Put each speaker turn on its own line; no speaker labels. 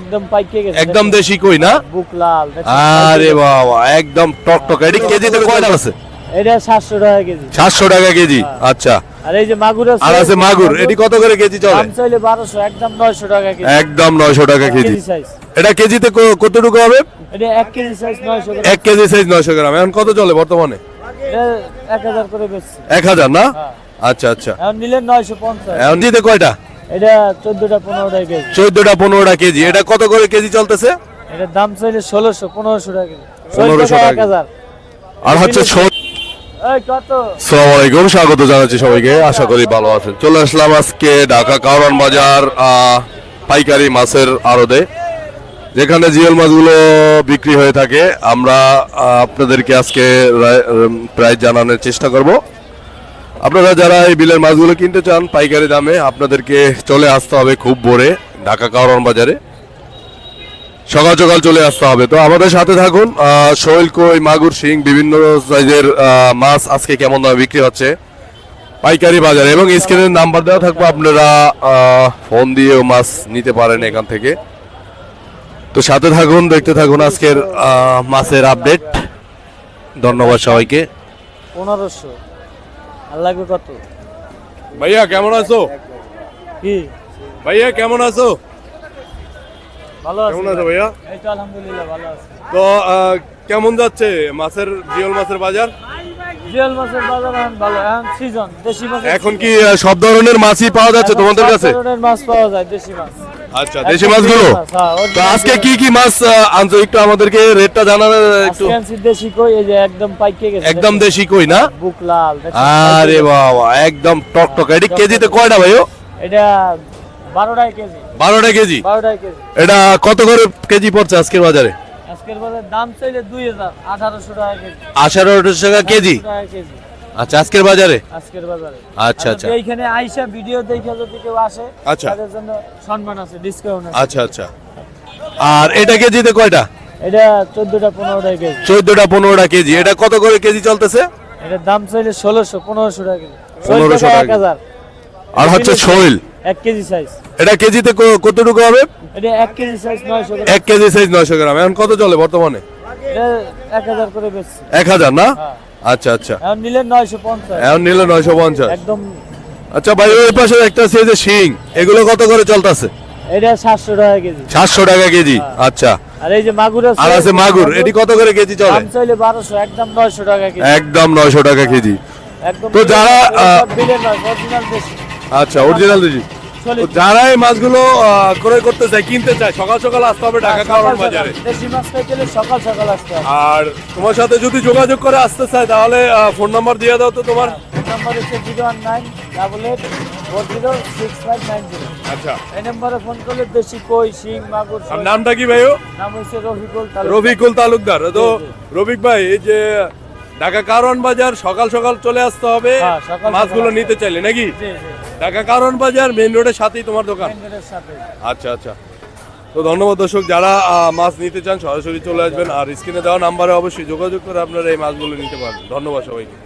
একদম পাইকে গেছে
একদম
দেখেন।
দেশি কই না?
বুক লাল
আরে বাবা একদম টকটক এটি কেজিতে কয়টা আছে?
এটা সাতশো টাকা কেজি।
সাতশো টাকা কেজি আচ্ছা।
আর এই যে মাগুর আছে
আর আছে মাগুর এটি কত করে কেজি চলে?
দাম চাইলে বারোশো একদম নয়শো টাকা কেজি।
একদম নয়শো টাকা কেজি।
কেজি
এটা কেজিতে কতটুকু হবে?
এটা এক কেজি সাইজ নয়শো
এক কেজি সাইজ নয়শো গ্রাম। এখন কত চলে বর্তমানে?
এক হাজার করে বেচছি।
না?
হ্যাঁ।
আচ্ছা আচ্ছা।
এখন নিলে নয়শো পঞ্চাশ।
এখন দিতে কয়টা?
এটা চোদ্দটা কেজি।
পনেরোটা কেজি। এটা কত করে কেজি চলতেছে?
এটার দাম চাইলে ষোলোশো পনেরোশো টাকা কেজি।
1500
চোদ্দ টাকা এক
টাকা।
হাজার।
আর হচ্ছে সালাম আলাইকুম স্বাগত জানাচ্ছি সবাইকে। আশা করি ভালো আছেন। চলে আসলাম আজকে ঢাকা কাউরান বাজার পাইকারি মাছের আড়তে যেখানে জিএল মাছগুলো বিক্রি হয়ে থাকে। আমরা আপনাদেরকে আজকে প্রাইস জানানোর চেষ্টা করব। আপনারা যারা এই বিলের মাছগুলো কিনতে চান, পাইকারি দামে আপনাদেরকে চলে আসতে হবে খুব ভোরে ঢাকা কাউরান বাজারে। সকাল সকাল চলে আসতে হবে। তো আমাদের সাথে থাকুন শৈল কই, মাগুর, শিং, বিভিন্ন সাইজের মাছ আজকে কেমন দামে বিক্রি হচ্ছে পাইকারি বাজারে। এবং স্ক্রিনের নাম্বার দেওয়া থাকবে, আপনারা ফোন দিয়েও মাছ নিতে পারেন এখান থেকে। তো সাথে থাকুন, দেখতে থাকুন আজকের মাছের আপডেট ধন্যবাদ সবাইকে।
পনেরোশো। আর লাগবে কত?
ভাইয়া কেমন আছো?
কি?
ভাইয়া কেমন আছো?
ভালো আছে
ভাইয়া?
এই তো আলহামদুলিল্লাহ ভালো আছে।
তো কেমন যাচ্ছে মাছের জিওল মাছের বাজার?
জিয়াল মাছের বাজার এখন ভালো এখন সিজন দেশি মাছ
এখন কি সব ধরনের মাছই পাওয়া যাচ্ছে তোমাদের কাছে?
মাছ পাওয়া যায় দেশি মাছ।
আচ্ছা দেশি মাছগুলো?
হ্যাঁ,
তো আজকে কি কি মাছ আনছো? একটু আমাদেরকে রেটটা জানাবে একটু।
দেশি কই এই যে একদম পাইকে গেছে
একদম দেশি। কই না?
বুক লাল
আরে বাবা একদম টকটক। এটি কেজিতে কয়টা ভাইও
এটা বারো টাকা কেজি?
এটা কত করে কেজি পড়ছে আজকের বাজারে?
আজকের বাজার দাম চাইলে দুই হাজার আঠারোশো টাকা কেজি।
আঠারো টাকা কেজি?
1800 টাকা কেজি।
আচ্ছা আজকের বাজারে?
আজকের বাজারে।
আচ্ছা,
আর
আচ্ছা।
এইখানে আইসা ভিডিও দেখে যদি কেউ আসে
আচ্ছা।
তাদের জন্য সম্মান আছে ডিসকাউন্ট আছে।
আচ্ছা আচ্ছা। আর এটা কেজিতে কয়টা?
এটা চোদ্দটা পনেরো টাকা কেজি।
চোদ্দটা পনেরোটা কেজি। এটা কত করে কেজি চলতেছে?
এটার দাম চাইলে ষোলোশো পনেরোশো টাকা কেজি।
1500
টাকা
টাকা
এক হাজার।
আর হচ্ছে শৈল।
এক কেজি সাইজ
এটা কেজিতে কতটুকু হবে?
এটা এক কেজি সাইজ নয়শো টাকা
এক কেজি সাইজ নয়শো গ্রাম। এখন কত চলে বর্তমানে?
এটা এক হাজার করে বেচছি।
এক হাজার না?
হ্যাঁ।
আচ্ছা আচ্ছা।
এখন নিলে নয়শো পঞ্চাশ।
এখন নিলে নয়শো পঞ্চাশ।
একদম
আচ্ছা ভাই ওই পাশে একটা আছে যে শিং এগুলো কত করে চলতেছে?
এটা সাতশো টাকা কেজি।
সাতশো টাকা কেজি আচ্ছা।
আর এই যে মাগুর আছে
আর আছে মাগুর এটি কত করে কেজি চলে?
দাম চাইলে বারোশো একদম নয়শো টাকা কেজি।
একদম নয়শো টাকা কেজি।
একদম
তো যারা,
নয় অরিজিনাল দেশি।
যারা এই মাছগুলো ক্রয় করতে চায় কিনতে চায় সকাল সকাল আসতে হবে ঢাকা কারণ বাজারে।
সকাল সকাল আসতে হবে।
আর তোমার সাথে যদি যোগাযোগ করে আসতে চায় তাহলে ফোন নাম্বার দিয়ে দাও তো তোমার।
ফোন নাম্বার হচ্ছে zero one nine double eight four zero six five nine zero.
আচ্ছা।
এই নম্বরে ফোন করলে দেশি কই শিং মাগুর
নামটা কি ভাইও?
নাম হচ্ছে রফিকুল তালুকদার।
রফিকুল তালুকদার। তো। রফিক ভাই এই যে ঢাকা কারণ বাজার সকাল সকাল চলে আসতে হবে।
হ্যাঁ,
মাছগুলো নিতে চাইলে নাকি? ঢাকা কারণ বাজার মেইন রোডের সাথেই তোমার দোকান। আচ্ছা আচ্ছা। তো ধন্যবাদ দর্শক যারা মাছ নিতে চান সরাসরি চলে আসবেন। আর স্ক্রিনে দেওয়া নাম্বারে অবশ্যই যোগাযোগ করে আপনারা এই মাছগুলো নিতে পারবেন। ধন্যবাদ সবাইকে।